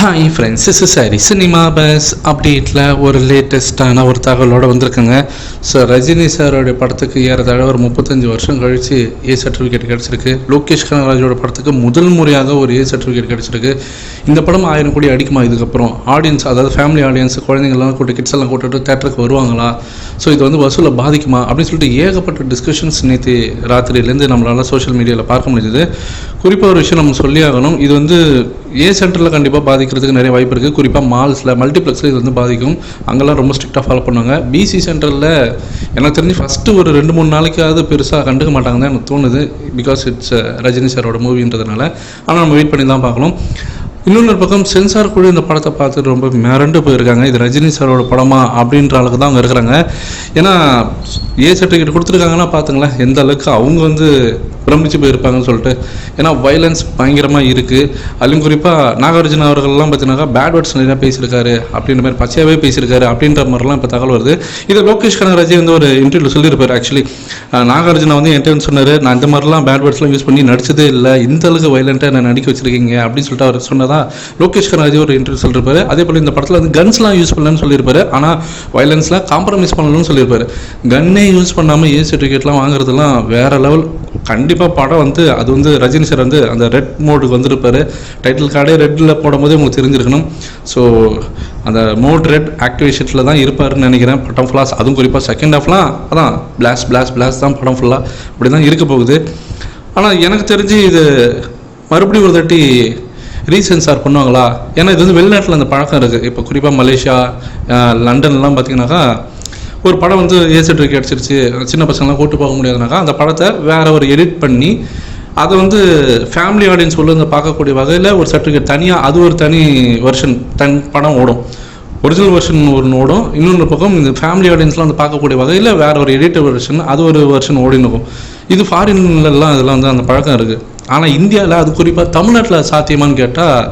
Hi friends is sorry cinema buzz அப்டேட்டில் ஒரு லேட்டஸ்ட்டான ஒரு தகவலோடு வந்திருக்குங்க. ஸோ ரஜினி சாரோடைய படத்துக்கு ஏறதாழ ஒரு முப்பத்தஞ்சு வருஷம் கழித்து ஏ சர்டிஃபிகேட் கிடச்சிருக்கு. லோகேஷ் கனகராஜோட படத்துக்கு முதல் முறையாக ஒரு ஏ சர்டிஃபிகேட் கிடச்சிருக்கு. இந்த படம் ஆயிரம் கோடி அடிக்குமா இதுக்கப்புறம்? ஆடியன்ஸ் அதாவது ஃபேமிலி ஆடியன்ஸ் குழந்தைங்கள்லாம் கூட்டு கிட்ஸ் எல்லாம் கூட்டிட்டு தேட்டருக்கு வருவாங்களா? ஸோ இது வந்து வசூலை பாதிக்குமா? அப்படின்னு சொல்லிட்டு ஏகப்பட்ட டிஸ்கஷன்ஸ் நேற்று ராத்திரியிலேருந்து நம்மளால் சோஷியல் மீடியாவில் பார்க்க முடிஞ்சது. குறிப்பாக ஒரு விஷயம் நம்ம சொல்லி ஆகணும் இது வந்து ஏ சென்டரில் கண்டிப்பாக பாதிக்கிறதுக்கு நிறைய வாய்ப்பு இருக்குது குறிப்பாக மால்ஸில் மல்டிப்ளெக்ஸில் இது வந்து பாதிக்கும். அங்கெல்லாம் ரொம்ப ஸ்ட்ரிக்டாக ஃபாலோ பண்ணுவாங்க. பிசி சென்டரில் எனக்கு தெரிஞ்சு ஃபஸ்ட்டு ஒரு ரெண்டு மூணு நாளைக்காவது பெருசாக கண்டுக்க மாட்டாங்க தான் எனக்கு தோணுது. பிகாஸ் இட்ஸ் uh, ரஜினி சாரோட மூவின்றதுனால ஆனால் நம்ம வெயிட் பண்ணி தான் பார்க்கணும். இன்னொரு பக்கம் சென்சார் குழு இந்த படத்தை பார்த்துட்டு ரொம்ப மிரண்டு போயிருக்காங்க. இது ரஜினி சாரோட படமா அப்படின்ற அளவுக்கு தான் அவங்க இருக்கிறாங்க. ஏன்னா ஏ சர்டிஃபிகேட் கொடுத்துருக்காங்கன்னா பார்த்துங்களேன் எந்த அளவுக்கு அவங்க வந்து பிரமிச்சு போயிருப்பாங்கன்னு சொல்லிட்டு. ஏன்னா வைலன்ஸ் பயங்கரமாக இருக்குது அதுலேயும் குறிப்பாக நாகார்ஜுன அவர்கள்லாம் பார்த்தீங்கன்னா பேட் வேர்ட்ஸ் நிறையா பேசியிருக்காரு. அப்படின்ற மாதிரி பச்சையாகவே பேசியிருக்காரு. அப்படின்ற மாதிரிலாம் இப்போ தகவல் வருது. இதை லோகேஷ் கனகராஜே வந்து ஒரு இன்டர்வியூ சொல்லியிருப்பார் ஆக்சுவலி நாகார்ஜுனா வந்து என்கிட்ட சொன்னார் நான் இந்த மாதிரிலாம் பேட் வேர்ட்ஸ்லாம் யூஸ் பண்ணி நடிச்சதே இல்லை. இந்த அளவுக்கு வைலண்ட்டாக நான் நடிக்க வச்சிருக்கீங்க. அப்படின்னு சொல்லிட்டு அவர் சொன்னதான் லோகேஷ் கனகராஜ் ஒரு இன்டர்வியூ சொல்லியிருப்பாரு. அதே போல் இந்த படத்தில் வந்து கன்ஸ்லாம் யூஸ் பண்ணலன்னு சொல்லியிருப்பாரு. ஆனால் வைலன்ஸ்லாம் காம்ப்ரமைஸ் பண்ணணும்னு சொல்லியிருப்பாரு. கன்னே யூஸ் பண்ணாமல் ஏ சர்டிஃபிகேட்லாம் வாங்குறதுலாம் வேற லெவல் கண்டிப்பாக படம் வந்து அது வந்து ரஜினி சார் வந்து அந்த ரெட் மோடுக்கு வந்திருப்பார். டைட்டில் கார்டே ரெட்டில் போடும்போதே உங்களுக்கு தெரிஞ்சிருக்கணும். ஸோ அந்த மோட் ரெட் ஆக்டிவேஷனில் தான் இருப்பாருன்னு நினைக்கிறேன். படம் ஃபுல்லாக அதுவும் குறிப்பாக செகண்ட் ஹாஃப்லாம் அதான் பிளாஸ் பிளாஸ் பிளாஸ் தான் படம் ஃபுல்லாக அப்படி தான் இருக்க போகுது. ஆனால் எனக்கு தெரிஞ்சு இது மறுபடியும் ஒரு தட்டி ரீசென்சார் பண்ணுவாங்களா? ஏன்னா இது வந்து வெளிநாட்டில் அந்த பழக்கம் இருக்குது இப்போ குறிப்பாக மலேசியா லண்டன்லாம் பார்த்தீங்கன்னாக்கா ஒரு படம் வந்து ஏ சர்டிஃபிகேட் கிடச்சிருச்சு சின்ன பசங்களாம் கூட்டு போக முடியாதுனாக்கா அந்த படத்தை வேற ஒரு எடிட் பண்ணி அதை வந்து ஃபேமிலி ஆடியன்ஸ் உள்ள பார்க்கக்கூடிய வகையில் ஒரு சர்டிஃபிகேட் தனியாக அது ஒரு தனி வெர்ஷன் தன் படம் ஓடும். ஒரிஜினல் வெர்ஷன் ஒன்று ஓடும். இன்னொன்று பக்கம் இந்த ஃபேமிலி ஆடியன்ஸ்லாம் வந்து பார்க்கக்கூடிய வகையில் வேறு ஒரு எடிட்டர் வெர்ஷன் அது ஒரு வெர்ஷன் ஓடின்னு இருக்கும். இது ஃபாரின்லலாம் இதெல்லாம் வந்து அந்த பழக்கம் இருக்குது ஆனால் இந்தியாவில் அது குறிப்பாக தமிழ்நாட்டில் சாத்தியமான்னு கேட்டால்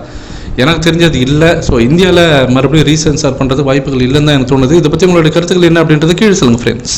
எனக்கு தெரிஞ்சது இல்லை. ஸோ இந்தியாவில் மறுபடியும் ரீசென்சார் பண்ணுறது வாய்ப்புகள் இல்லைன்னு தான் எனக்கு தோணுது. இதை பற்றி உங்களுடைய கருத்துக்கள் என்ன அப்படின்றது கீழே சொல்லுங்கள் ஃப்ரெண்ட்ஸ்